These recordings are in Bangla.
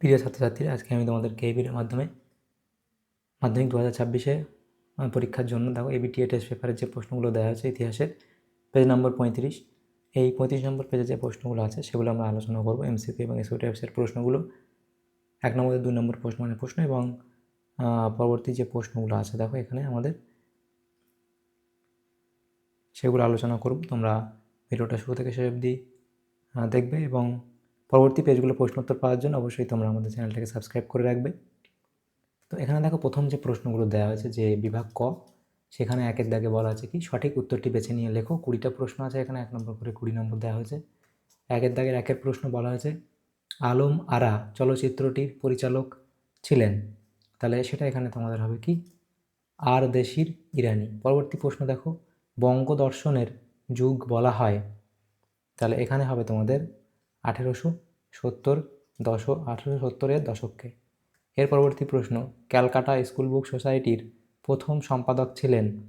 প্রিয় ছাত্রছাত্রীরা আজকে আমি তোমাদেরকে এবির মাধ্যমে মাধ্যমিক দু হাজার ছাব্বিশে পরীক্ষার জন্য দেখো এবিটিএ টেস্ট পেপারের যে প্রশ্নগুলো দেওয়া হয়েছে ইতিহাসের পেজ নম্বর পঁয়ত্রিশ। এই পঁয়ত্রিশ নম্বর পেজে যে প্রশ্নগুলো আছে সেগুলো আমরা আলোচনা করব এমসিপি এবং এসও টাইপসের প্রশ্নগুলো। এক নম্বর দুই নম্বর প্রশ্ন মানে প্রশ্ন এবং পরবর্তী যে প্রশ্নগুলো আছে দেখো এখানে আমাদের। সেগুলো আলোচনা করব, তোমরা ভিডিওটা শুরু থেকে শেষ অবধি দেখবে এবং পরবর্তী পেজগুলো প্রশ্ন উত্তর পাওয়ার জন্য অবশ্যই তোমরা আমাদের চ্যানেলটাকে সাবস্ক্রাইব করে রাখবে। তো এখানে দেখো প্রথম যে প্রশ্নগুলো দেওয়া হয়েছে যে বিভাগ ক, সেখানে একের দাগে বলা আছে কি, সঠিক উত্তরটি বেছে নিয়ে লেখো। কুড়িটা প্রশ্ন আছে, এখানে এক নম্বর করে কুড়ি নম্বর দেওয়া হয়েছে। একের দাগের একের প্রশ্ন বলা হয়েছে, আলম আরা চলচ্চিত্রটির পরিচালক ছিলেন। তাহলে সেটা এখানে তোমাদের হবে কি, আর দেশির ইরানি। পরবর্তী প্রশ্ন দেখো, বঙ্গদর্শনের যুগ বলা হয়। তাহলে এখানে হবে তোমাদের আঠেরোশো সত্তর, দশ, আঠেরোশো সত্তরের দশককে। এর পরবর্তী প্রশ্ন, ক্যালকাটা স্কুল বুক সোসাইটির প্রথম সম্পাদক ছিলেন?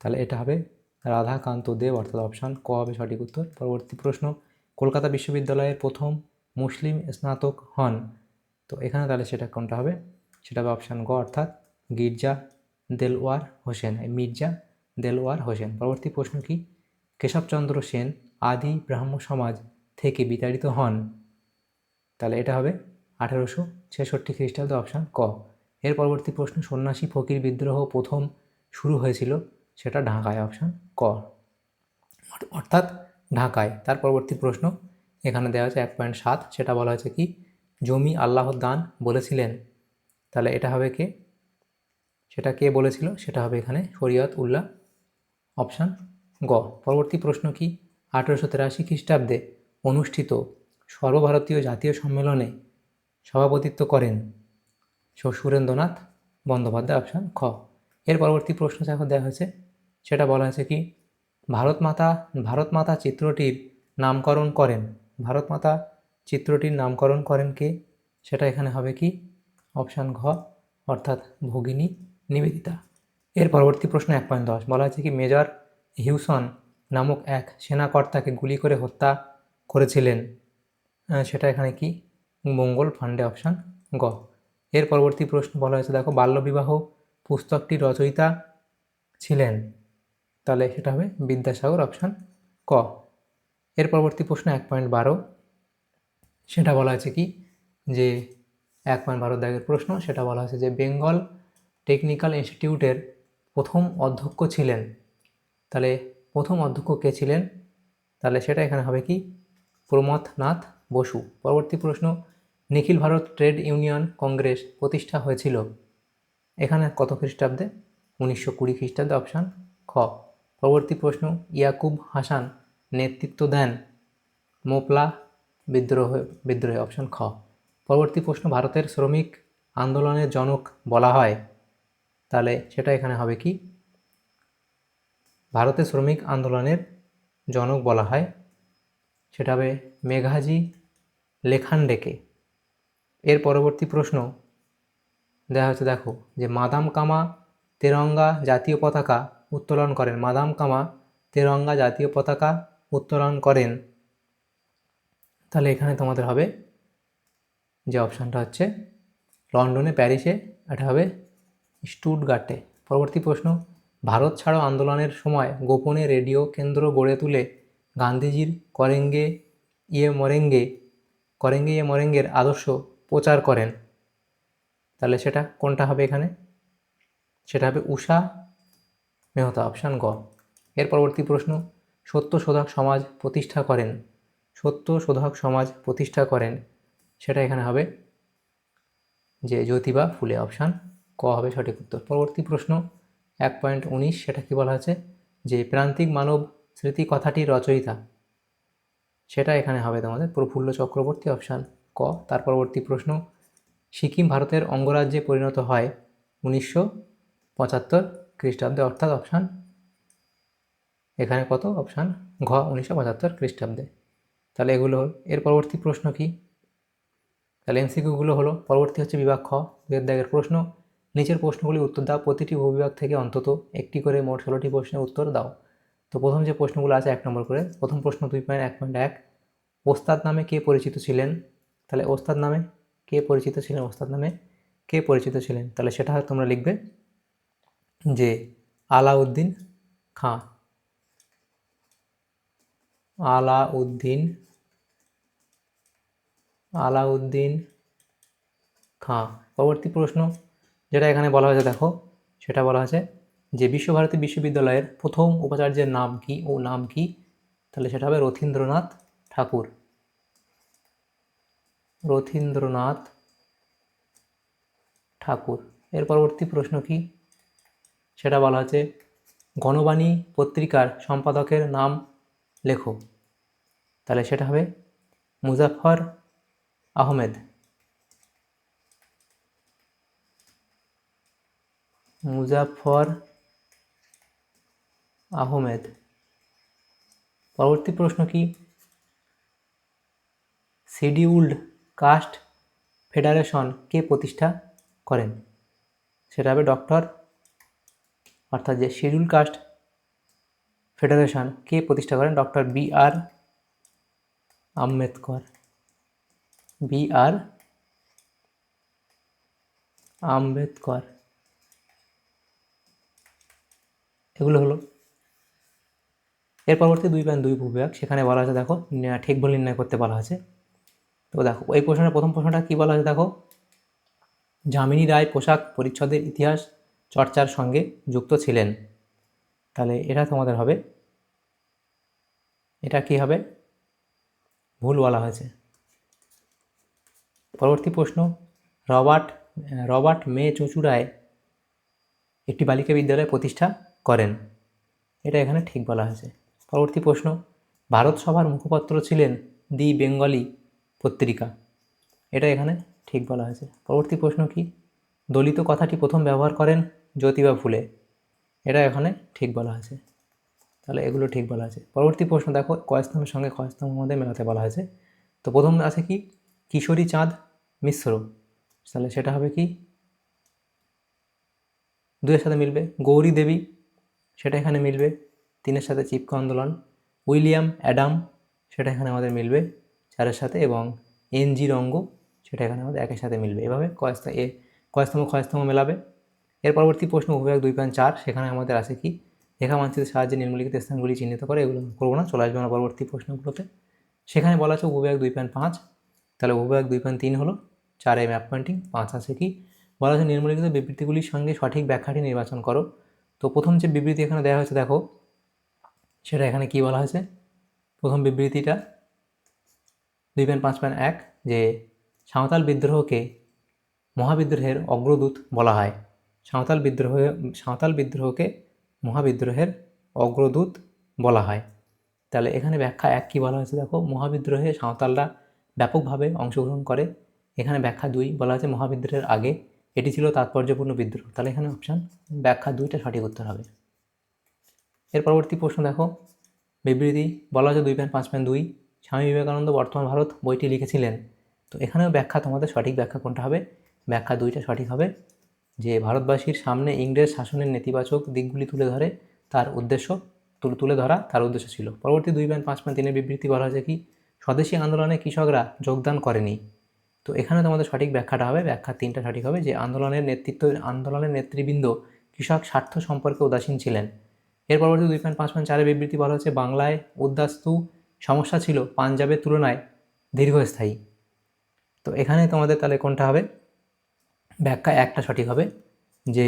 তাহলে এটা হবে রাধাকান্ত দেব অর্থাৎ অপশান ক হবে সঠিক উত্তর। পরবর্তী প্রশ্ন, কলকাতা বিশ্ববিদ্যালয়ের প্রথম মুসলিম স্নাতক হন। তো এখানে তাহলে সেটা কোনটা হবে? সেটা হবে অপশান গ, অর্থাৎ গির্জা দেলওয়ার হোসেন মির্জা দেলওয়ার হোসেন। পরবর্তী প্রশ্ন কি? কেশবচন্দ্র সেন, আদি ব্রাহ্ম সমাজ থেকে বিতাড়িত হন, তাহলে এটা হবে আঠেরোশো ছেষট্টি খ্রিস্টাব্দ অপশান ক। এর পরবর্তী প্রশ্ন, সন্ন্যাসী, ফকির, বিদ্রোহ প্রথম শুরু হয়েছিল, সেটা ঢাকায়, অপশান ক। অর্থাৎ ঢাকায়। তার পরবর্তী প্রশ্ন, এখানে দেওয়া আছে এক পয়েন্ট সাত, সেটা বলা হয়েছে কি? জমি আল্লাহর দান বলেছিলেন, তাহলে এটা হবে কে? সেটা কে বলেছিল? সেটা হবে এখানে শরিয়ত উল্লাহ, অপশান গ। পরবর্তী প্রশ্ন কি? আঠেরোশো তেরাশি খ্রিস্টাব্দে অনুষ্ঠিত সর্বভারতীয় জাতীয় সম্মেলনে সভাপতিত্ব করেন সুরেন্দ্রনাথ বন্দ্যোপাধ্যায় অপশান খ। এর পরবর্তী প্রশ্ন যখন দেওয়া হয়েছে। সেটা বলা হয়েছে কি, ভারত মাতা ভারত মাতা চিত্রটির নামকরণ করেন। ভারত মাতা চিত্রটির নামকরণ করেন কে? সেটা এখানে হবে কি? অপশান ঘ, অর্থাৎ ভগিনী নিবেদিতা। এর পরবর্তী প্রশ্ন এক পয়েন্ট দশ। বলা হয়েছে কি, মেজর হিউসন নামক এক সেনাকর্তাকে গুলি করে হত্যা করেছিলেন। সেটা এখানে কি? মঙ্গল ফান্ডে অপশান গ। এর পরবর্তী প্রশ্ন বলা হয়েছে, দেখো, বাল্যবিবাহ পুস্তকটি রচয়িতা ছিলেন। তাহলে সেটা হবে বিদ্যাসাগর অপশান ক। এর পরবর্তী প্রশ্ন এক পয়েন্ট বারো। সেটা বলা আছে কি? যে এক পয়েন্ট বারো দাগের প্রশ্ন, সেটা বলা হয়েছে যে বেঙ্গল টেকনিক্যাল ইনস্টিটিউটের প্রথম অধ্যক্ষ ছিলেন। তাহলে প্রথম অধ্যক্ষ কে ছিলেন? তাহলে সেটা এখানে হবে কি? প্রমথনাথ বসু। পরবর্তী প্রশ্ন, নিখিল ভারত ট্রেড ইউনিয়ন কংগ্রেস প্রতিষ্ঠা হয়েছিল এখানে কত খ্রিস্টাব্দে? উনিশশো কুড়ি খ্রিস্টাব্দে অপশান খ। পরবর্তী প্রশ্ন, ইয়াকুব হাসান নেতৃত্ব দেন মোপলা বিদ্রোহ, বিদ্রোহে, অপশান খ। পরবর্তী প্রশ্ন, ভারতের শ্রমিক আন্দোলনের জনক বলা হয়, তাহলে সেটা এখানে হবে কি? ভারতের শ্রমিক আন্দোলনের জনক বলা হয় সেটা হবে মেঘাজি লেখান্ডেকে। এর পরবর্তী প্রশ্ন দেওয়া হচ্ছে দেখো যে মাদাম কামা তেরঙ্গা জাতীয় পতাকা উত্তোলন করেন। মাদাম কামা তেরঙ্গা জাতীয় পতাকা উত্তোলন করেন। তাহলে এখানে তোমাদের হবে যে অপশানটা হচ্ছে লন্ডনে, প্যারিসে, এটা হবে স্টুটগার্টে। পরবর্তী প্রশ্ন, ভারত ছাড়ো আন্দোলনের সময় গোপনে রেডিও কেন্দ্র গড়ে তুলে গান্ধীজির করেঙ্গে ইয়ে মরেঙ্গে, করেঙ্গে ইয়ে মরেঙ্গের আদর্শ প্রচার করেন। তাহলে সেটা কোনটা হবে এখানে? সেটা হবে উষা মেহতা অপশান গ। এর পরবর্তী প্রশ্ন, সত্য শোধক সমাজ প্রতিষ্ঠা করেন। সত্য শোধক সমাজ প্রতিষ্ঠা করেন। সেটা এখানে হবে যে জ্যোতিবা ফুলে অপশান ক হবে সঠিক উত্তর। পরবর্তী প্রশ্ন, এক পয়েন্ট উনিশ, সেটা কি বলা আছে যে প্রান্তিক মানব স্মৃতি কথাটির রচয়িতা। সেটা এখানে হবে তোমাদের। প্রফুল্ল চক্রবর্তী, অপশান ক। তার পরবর্তী প্রশ্ন, সিকিম ভারতের অঙ্গরাজ্যে পরিণত হয় উনিশশো পঁচাত্তর খ্রিস্টাব্দে, অর্থাৎ অপশান এখানে কত? অপশান ঘ, উনিশশো পঁচাত্তর খ্রিস্টাব্দে। তাহলে এগুলো, এর পরবর্তী প্রশ্ন কি? তাহলে এমসিকিউগুলো হলো, পরবর্তী হচ্ছে বিভাগ খ দুয়ের প্রশ্ন। নিচের প্রশ্নগুলি উত্তর দাও, প্রতিটি ভূবিভাগ থেকে অন্তত একটি করে মোট ষোলোটি প্রশ্নের উত্তর দাও। তো প্রথম যে প্রশ্নগুলো আছে এক নম্বর করে, প্রথম প্রশ্ন দুই পয়েন্ট এক পয়েন্ট এক, ওস্তাদ নামে কে পরিচিত ছিলেন? তাহলে ওস্তাদ নামে কে পরিচিত ছিলেন? ওস্তাদ নামে কে পরিচিত ছিলেন? তাহলে সেটা তোমরা লিখবে যে আলাউদ্দিন খাঁ। আলাউদ্দিন আলাউদ্দিন খাঁ। পরবর্তী প্রশ্ন, যেটা এখানে বলা হয়েছে, দেখো, সেটা বলা আছে যে বিশ্বভারতী বিশ্ববিদ্যালয়ের প্রথম উপাচার্যের নাম কি ও নাম কি? তাহলে সেটা হবে রথীন্দ্রনাথ ঠাকুর। রথীন্দ্রনাথ ঠাকুর। এর পরবর্তী প্রশ্ন কি? সেটা বলা আছে গণবাণী পত্রিকার সম্পাদকের নাম লেখো। তাহলে সেটা হবে মুজাফফর আহমেদ। মুজাফফর আহমেদ। পরবর্তী প্রশ্ন কি? শিডিউল্ড কাস্ট ফেডারেশন কে প্রতিষ্ঠা করেন? সেটা হবে ডক্টর, অর্থাৎ যে শিডিউল কাস্ট ফেডারেশন কে প্রতিষ্ঠা করেন? Doctor B R Ambedkar. B R Ambedkar. এগুলো হলো এর পরবর্তী দুই পয়েন্ট দুই ভূবিভাগ সেখানে বলা আছে দেখো ঠিক ভুল নির্ণয় করতে বলা আছে তো দেখো, এই প্রশ্নের প্রথম প্রশ্নটা কী বলা আছে দেখো? যামিনী রায় পোশাক পরিচ্ছদের ইতিহাস চর্চার সঙ্গে যুক্ত ছিলেন। তাহলে এটা তোমাদের হবে। এটা কি হবে? ভুল বলা হয়েছে। পরবর্তী প্রশ্ন, রবার্ট রবার্ট মে চুঁচুড়ায় একটি বালিকা বিদ্যালয় প্রতিষ্ঠা করেন। এটা এখানে ঠিক বলা হয়েছে। পরবর্তী প্রশ্ন, ভারত সভার মুখপত্র ছিলেন দি বেঙ্গলি পত্রিকা। এটা এখানে ঠিক বলা হয়েছে। পরবর্তী প্রশ্ন কি, দলিত কথাটি প্রথম ব্যবহার করেন জ্যোতিবা ফুলে? এটা এখানে ঠিক বলা হয়েছে। তাহলে এগুলো ঠিক বলা আছে পরবর্তী প্রশ্ন, দেখো কয়স্তম্ভের সঙ্গে কয়স্তম্ভের মধ্যে মেলাতে বলা হয়েছে। তো প্রথম আছে কি, কিশোরী চাঁদ মিশ্র? তাহলে সেটা হবে কি দুয়ের সাথে মিলবে গৌরী দেবী, সেটা এখানে মিলবে তিনের সাথে চিপকো আন্দোলন, উইলিয়াম, অ্যাডাম, সেটা এখানে আমাদের মিলবে, চারের সাথে, এবং এন জি রঙ্গ, সেটা এখানে আমাদের একের সাথে মিলবে। এভাবে কয়স্ত এ কয়স্তম্ভ ক্ষয়স্তম্ভ মেলাবে। এর পরবর্তী প্রশ্ন, উপবিভাগ দুই পয়েন্ট চার, সেখানে আমাদের আছে কি? রেখা মানচিত্রের সাহায্যে নিম্নলিখিত স্থানগুলি চিহ্নিত করে, এগুলো করব না, চলে আসবে না পরবর্তী প্রশ্নগুলোতে। সেখানে বলা আছে উপবিভাগ দুই পয়েন্ট পাঁচ, তাহলে উপবিভাগ দুই পয়েন্ট তিন হলো, চারে ম্যাপ পয়েন্টিং, পাঁচ আছে কি? বলা আছে নিম্নলিখিত বিবৃতিগুলির সঙ্গে সঠিক ব্যাখ্যাটি নির্বাচন করো। তো প্রথম যে বিবৃতি এখানে দেওয়া হয়েছে, দেখো সেটা এখানে কি বলা হয়েছে? প্রথম বিবৃতিটা, দুই পয়েন্ট পাঁচ পয়েন্ট এক, যে সাঁওতাল বিদ্রোহকে মহাবিদ্রোহের অগ্রদূত বলা হয়। সাঁওতাল বিদ্রোহ, সাঁওতাল বিদ্রোহকে মহাবিদ্রোহের অগ্রদূত বলা হয়। তাহলে এখানে ব্যাখ্যা এক কী বলা হয়েছে দেখো? মহাবিদ্রোহে সাঁওতালরা ব্যাপকভাবে অংশগ্রহণ করে। এখানে ব্যাখ্যা দুই বলা হয়েছে মহাবিদ্রোহের আগে। এটি ছিল তাৎপর্যপূর্ণ বিদ্রোহ। তাহলে এখানে অপশান ব্যাখ্যা দুইটা সঠিক উত্তর হবে। এর পরবর্তী প্রশ্ন দেখো। বিবৃতি, বলা হয়েছে দুই পয়েন্ট পাঁচ পয়েন্ট দুই। স্বামী বিবেকানন্দ বর্তমান ভারত বইটি লিখেছিলেন। তো এখানেও ব্যাখ্যা, তোমাদের সঠিক ব্যাখ্যা কোনটা হবে? ব্যাখ্যা দুইটা সঠিক হবে। যে ভারতবাসীর সামনে ইংরেজ শাসনের নেতিবাচক দিকগুলি তুলে ধরে, তার উদ্দেশ্য তুলে ধরা, তার উদ্দেশ্য ছিল। পরবর্তী দুই পয়েন্ট পাঁচ পয়েন্ট তিনের বিবৃতি বলা হয়েছে কি? স্বদেশী আন্দোলনে কৃষকরা যোগদান করেনি। তো এখানে তোমাদের সঠিক ব্যাখ্যাটা হবে, ব্যাখ্যা তিনটা সঠিক হবে। যে আন্দোলনের নেতৃত্ব, আন্দোলনের নেতৃবৃন্দ কৃষক স্বার্থ সম্পর্কে উদাসীন ছিলেন। এর পরবর্তী দুই পয়েন্ট পাঁচ পয়েন্ট চারের বিবৃতি বলা হচ্ছে বাংলায় উদ্বাস্তু সমস্যা ছিল পাঞ্জাবের তুলনায় দীর্ঘস্থায়ী। তো এখানে তোমাদের তাহলে কোনটা হবে? ব্যাখ্যা একটা সঠিক হবে যে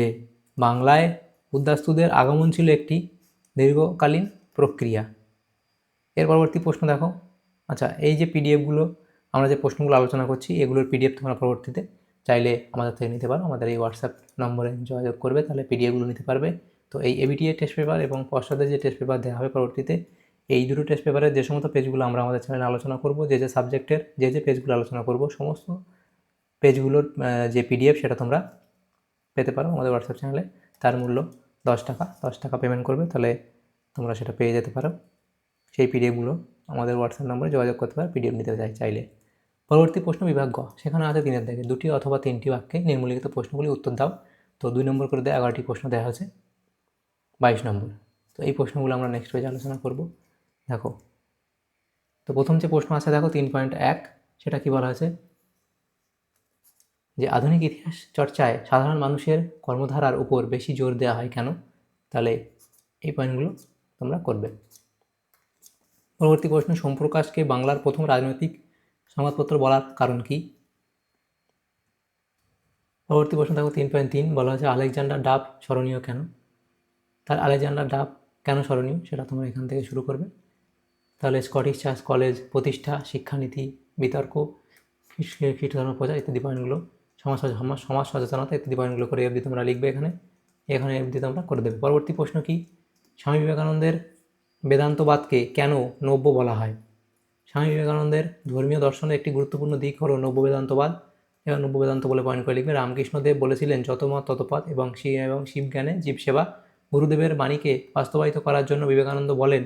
বাংলায় উদ্বাস্তুদের আগমন ছিল একটি দীর্ঘকালীন প্রক্রিয়া। এর পরবর্তী প্রশ্ন দেখো। আচ্ছা এই যে পিডিএফগুলো আমরা যে প্রশ্নগুলো আলোচনা করছি, এগুলোর পিডিএফ তোমরা পরবর্তীতে চাইলে আমাদের থেকে নিতে পারো। আমাদের এই হোয়াটসঅ্যাপ নম্বরে যোগাযোগ করবে, তাহলে পিডিএফগুলো নিতে পারবে। তো এই এবিটিএ টেস্ট পেপার এবং পশ্চাদের যে টেস্ট পেপার দেওয়া হবে পরবর্তীতে, এই দুটো টেস্ট পেপারের যে সমস্ত পেজগুলো আমরা আমাদের চ্যানেলে আলোচনা করব, যে যে সাবজেক্টের যে যে পেজগুলো আলোচনা করব, সমস্ত পেজগুলোর যে পিডিএফ সেটা তোমরা পেতে পারো আমাদের হোয়াটসঅ্যাপ চ্যানেলে তার মূল্য দশ টাকা দশ টাকা পেমেন্ট করবে, তাহলে তোমরা সেটা পেয়ে যেতে পারো। সেই পিডিএফগুলো আমাদের হোয়াটসঅ্যাপ নম্বরে যোগাযোগ করতে পারো পিডিএফ নিতে চাই চাইলে। পরবর্তী প্রশ্ন বিভাগ গ, সেখানে আছে তিনের দিকে দুটি অথবা তিনটি বাক্যে নিম্নলিখিত প্রশ্নগুলি উত্তর দাও। তো দুই নম্বর করে দেয় এগারোটি প্রশ্ন দেওয়া হয়েছে। বাইশ নম্বর। তো এই প্রশ্নগুলো আমরা নেক্সট পেজে আলোচনা করব। দেখো, তো প্রথম যে প্রশ্ন আছে, দেখো তিন পয়েন্ট এক, সেটা কি বলা হয়েছে? যে আধুনিক ইতিহাস চর্চায় সাধারণ মানুষের কর্মধারার উপর বেশি জোর দেওয়া হয় কেন? তাহলে এই পয়েন্টগুলো তোমরা করবে। পরবর্তী প্রশ্ন, সোমপ্রকাশকে বাংলার প্রথম রাজনৈতিক সংবাদপত্র বলার কারণ কি? পরবর্তী প্রশ্ন, দেখো তিন পয়েন্ট তিন, বলা হচ্ছে আলেকজান্ডার ডাব স্মরণীয় কেন? তার আলেকজান্ডার ডাব কেন স্মরণীয় সেটা তোমরা এখান থেকে শুরু করবে। তাহলে স্কটিশ চার্চ কলেজ প্রতিষ্ঠা, শিক্ষানীতি, বিতর্ক খ্রিস্ট ধর্ম প্রচার ইত্যাদি পয়েন্টগুলো, সমাজ সমাজ সমাজ সচেতনতা ইত্যাদি পয়েন্টগুলো করে অবধি তোমরা লিখবে এখানে। এখানে অবধি তোমরা করে দেবে। পরবর্তী প্রশ্ন কি? স্বামী বিবেকানন্দের বেদান্তবাদকে কেন নব্য বলা হয়? স্বামী বিবেকানন্দের ধর্মীয় দর্শনের একটি গুরুত্বপূর্ণ দিক হলো নব্য বেদান্তবাদ। এবং নব্য বেদান্ত বলে পয়েন্ট করে লিখবে। রামকৃষ্ণদেব বলেছিলেন, যত মত এবং শিব এবং শিব জ্ঞানে জীব সেবা গুরুদেবের বাণীকে বাস্তবায়িত করার জন্য বিবেকানন্দ বলেন,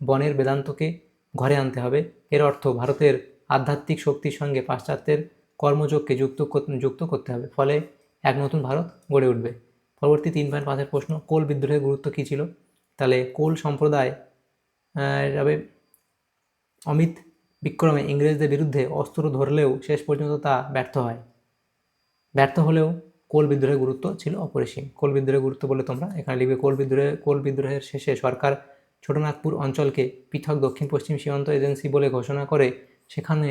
বনের বেদান্তকে ঘরে আনতে হবে। এর অর্থ ভারতের আধ্যাত্মিক শক্তির সঙ্গে পাশ্চাত্যের কর্মযোগকে যুক্ত যুক্ত করতে হবে। ফলে এক নতুন ভারত গড়ে উঠবে। পরবর্তী তিন পয়েন্ট পাঁচের প্রশ্ন, কোল বিদ্রোহের গুরুত্ব কী ছিল? তাহলে কোল সম্প্রদায় এভাবে অমিত বিক্রমে ইংরেজদের বিরুদ্ধে অস্ত্র ধরলেও শেষ পর্যন্ত তা ব্যর্থ হয়। ব্যর্থ হলেও কোল বিদ্রোহের গুরুত্ব ছিল অপরিসীম। কোল বিদ্রোহের গুরুত্ব বলে তোমরা এখানে লিখবে কোল বিদ্রোহে, কোল বিদ্রোহের শেষে সরকার ছোটনাগপুর অঞ্চলকে পৃথক দক্ষিণ পশ্চিম সীমান্ত এজেন্সি বলে ঘোষণা করে, সেখানে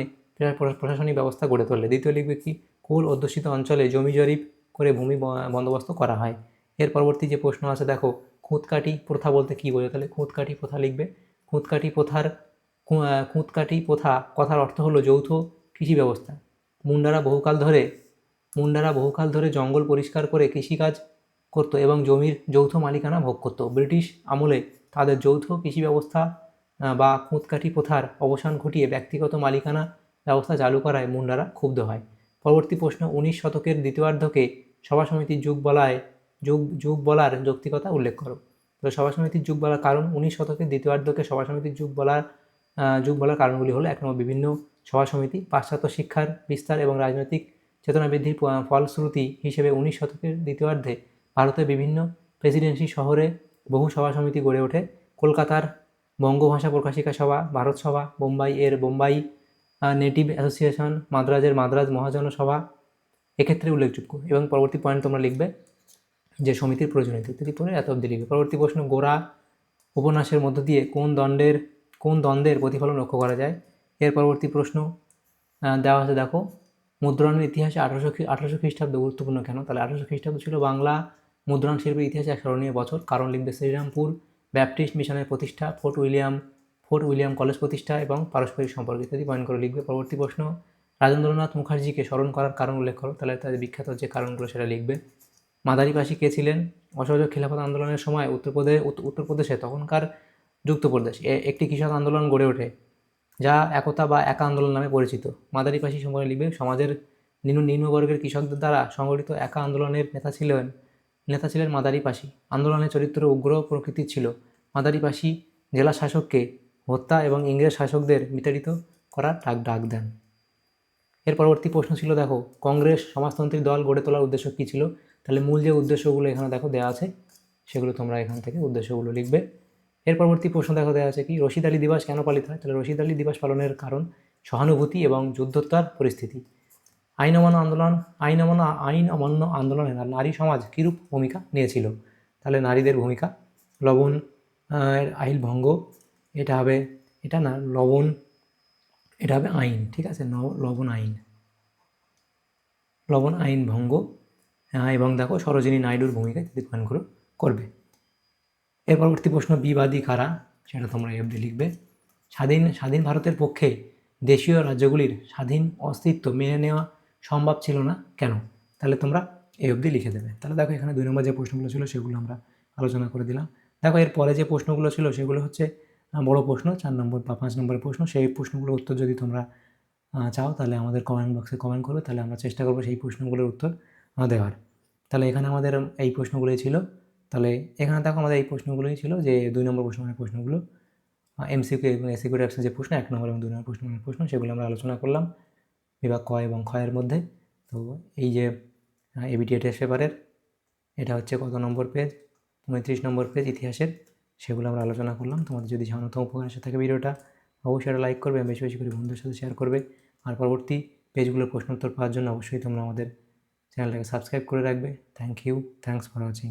প্রশাসনিক ব্যবস্থা গড়ে তোলে। দ্বিতীয় লিখবে কি? কোল অধ্যুষিত অঞ্চলে জমি জরিপ করে ভূমি বন্দোবস্ত করা হয়। এর পরবর্তী যে প্রশ্ন আছে, দেখো খুঁতকাটি প্রথা বলতে কী বোঝো তাহলে খুঁতকাটি প্রথা লিখবে। খুঁতকাটি প্রথার খুঁতকাটি প্রথা কথার অর্থ হলো যৌথ কৃষি ব্যবস্থা। মুন্ডারা বহুকাল ধরে মুন্ডারা বহুকাল ধরে জঙ্গল পরিষ্কার করে কৃষিকাজ করতো এবং জমির যৌথ মালিকানা ভোগ করতো। ব্রিটিশ আমলে তাদের যৌথ কৃষি ব্যবস্থা বা খুঁতকাঠি প্রথার অবসান ঘটিয়ে ব্যক্তিগত মালিকানা ব্যবস্থা চালু করায় মুন্ডারা ক্ষুব্ধ হয়। পরবর্তী প্রশ্ন, উনিশ শতকের দ্বিতীয়ার্ধকে সভা সমিতির যুগ বলায়, যুগ যুগ বলার যৌক্তিকতা উল্লেখ করো। তো সভা সমিতির যুগ বলার কারণ, উনিশ শতকের দ্বিতীয়ার্ধকে সভা সমিতির যুগ বলার যুগ বলার কারণগুলি হলো, এক নম্বর বিভিন্ন সভা সমিতি, পাশ্চাত্য শিক্ষার বিস্তার এবং রাজনৈতিক চেতনা বৃদ্ধির ফলশ্রুতি হিসেবে উনিশ শতকের দ্বিতীয়ার্ধে ভারতের বিভিন্ন প্রেসিডেন্সি শহরে বহু সভা সমিতি গড়ে ওঠে। কলকাতার বঙ্গভাষা প্রকাশিকা সভা, ভারত সভা, বোম্বাই এর বোম্বাই নেটিভ অ্যাসোসিয়েশন, মাদ্রাজের মাদ্রাজ মহাজন সভা এক্ষেত্রে উল্লেখযোগ্য এবং পরবর্তী পয়েন্ট তোমরা লিখবে যে সমিতির প্রয়োজনীয়তা ইত্যাদি পরে এত অব্দি লিখবে। পরবর্তী প্রশ্ন, গোড়া উপন্যাসের মধ্য দিয়ে কোন দণ্ডের কোন দ্বন্দ্বের প্রতিফলন লক্ষ্য করা যায়? এর পরবর্তী প্রশ্ন দেওয়া আছে দেখো। মুদ্রণের ইতিহাসে আঠারোশো আঠারোশো খ্রিস্টাব্দ গুরুত্বপূর্ণ কেন? তাহলে আঠারোশো খ্রিস্টাব্দ ছিল বাংলা মুদ্রণ শিল্পের ইতিহাসে এক স্মরণীয় বছর। কারণ লিখবে শ্রীরামপুর, ব্যাপটিস্ট মিশনের প্রতিষ্ঠা, Fort William Fort William college প্রতিষ্ঠা এবং পারস্পরিক সম্পর্ক ইত্যাদি পয়েন্ট করে লিখবে। পরবর্তী প্রশ্ন, রাজেন্দ্রনাথ মুখার্জিকে স্মরণ করার কারণ উল্লেখ করো। তাহলে তাদের বিখ্যাত যে কারণগুলো সেটা লিখবে। মাদারিপাশি কে ছিলেন? অসহযোগ খিলাফত আন্দোলনের সময় উত্তরপ্রদেশ উত্তরপ্রদেশে তখনকার যুক্তপ্রদেশ একটি কৃষক আন্দোলন গড়ে ওঠে। যা একতা বা একা আন্দোলন নামে পরিচিত। মাদারিপাশি সম্পর্কে লিখবে সমাজের নিম্ন নিম্নবর্গের কৃষকদের দ্বারা সংগঠিত একা আন্দোলনের নেতা ছিলেন নেতা ছিলেন মাদারিপাশি আন্দোলনের চরিত্র উগ্র প্রকৃতির ছিল। মাদারিপাশি জেলা শাসককে হত্যা এবং ইংরেজ শাসকদের বিতাড়িত করার ডাক ডাক দেন। এর পরবর্তী প্রশ্ন ছিল, দেখো, কংগ্রেস সমাজতন্ত্রী দল গড়ে তোলার উদ্দেশ্য কী ছিল? তাহলে মূল যে উদ্দেশ্যগুলো এখানে দেখো দেওয়া আছে, সেগুলো তোমরা এখান থেকে উদ্দেশ্যগুলো লিখবে। এর পরবর্তী প্রশ্ন দেখো দেওয়া আছে কি, রশিদ আলী দিবস কেন পালিত হয়? তাহলে রশিদ আলী দিবস পালনের কারণ সহানুভূতি এবং যুদ্ধোত্তর পরিস্থিতি। আইন অমান্য আন্দোলন, আইন অমান্য আইন অমান্য আন্দোলনে নারী সমাজ কীরূপ ভূমিকা নিয়েছিল? তাহলে নারীদের ভূমিকা, লবণ আইল ভঙ্গ, এটা হবে, এটা না, লবণ, এটা হবে আইন, ঠিক আছে? লবণ, আইন। লবণ, আইন, ভঙ্গ এবং দেখো সরোজিনী নাইডুর ভূমিকা ইত্যাদি করবে। এর পরবর্তী প্রশ্ন, বিবাদী কারা? সেটা তোমরা এই এফডি লিখবে। স্বাধীন স্বাধীন ভারতের পক্ষে দেশীয় রাজ্যগুলির স্বাধীন অস্তিত্ব মেনে নেওয়া সম্ভব ছিল না কেন? তাহলে তোমরা এই অবধি লিখে দেবে। তাহলে দেখো এখানে দুই নম্বর যে প্রশ্নগুলো ছিল, সেগুলো আমরা আলোচনা করে দিলাম। দেখো এর পরে যে প্রশ্নগুলো ছিল, সেগুলো হচ্ছে বড় প্রশ্ন, চার নম্বর বা পাঁচ নম্বরের প্রশ্ন। সেই প্রশ্নগুলোর উত্তর যদি তোমরা চাও, তাহলে আমাদের কমেন্ট বক্সে কমেন্ট করবে। তাহলে আমরা চেষ্টা করব সেই প্রশ্নগুলোর উত্তর দেওয়ার। তাহলে এখানে আমাদের এই প্রশ্নগুলোই ছিল। তাহলে এখানে দেখো আমাদের এই প্রশ্নগুলোই ছিল যে দুই নম্বর প্রশ্নের প্রশ্নগুলো এমসিকিউ এবং এসিকিউ টাইপসের যে প্রশ্ন, এক নম্বর এবং দুই নম্বর প্রশ্নের প্রশ্ন, সেগুলো আমরা আলোচনা করলাম বিভাগ ক এবং ক্ষয়ের মধ্যে। তো এই যে এবিটিএ টেস্ট পেপারের এটা হচ্ছে কত নম্বর পেজ পঁয়ত্রিশ নম্বর পেজ ইতিহাসের, সেগুলো আমরা আলোচনা করলাম। তোমাদের যদি সামান্যতম উপকার এসে থাকে ভিডিওটা, অবশ্যই এটা লাইক করবে, বেশি বেশি করে বন্ধুদের সাথে শেয়ার করবে। আর পরবর্তী পেজগুলোর প্রশ্ন উত্তর পাওয়ার জন্য অবশ্যই তোমরা আমাদের চ্যানেলটাকে সাবস্ক্রাইব করে রাখবে। Thank you thanks for watching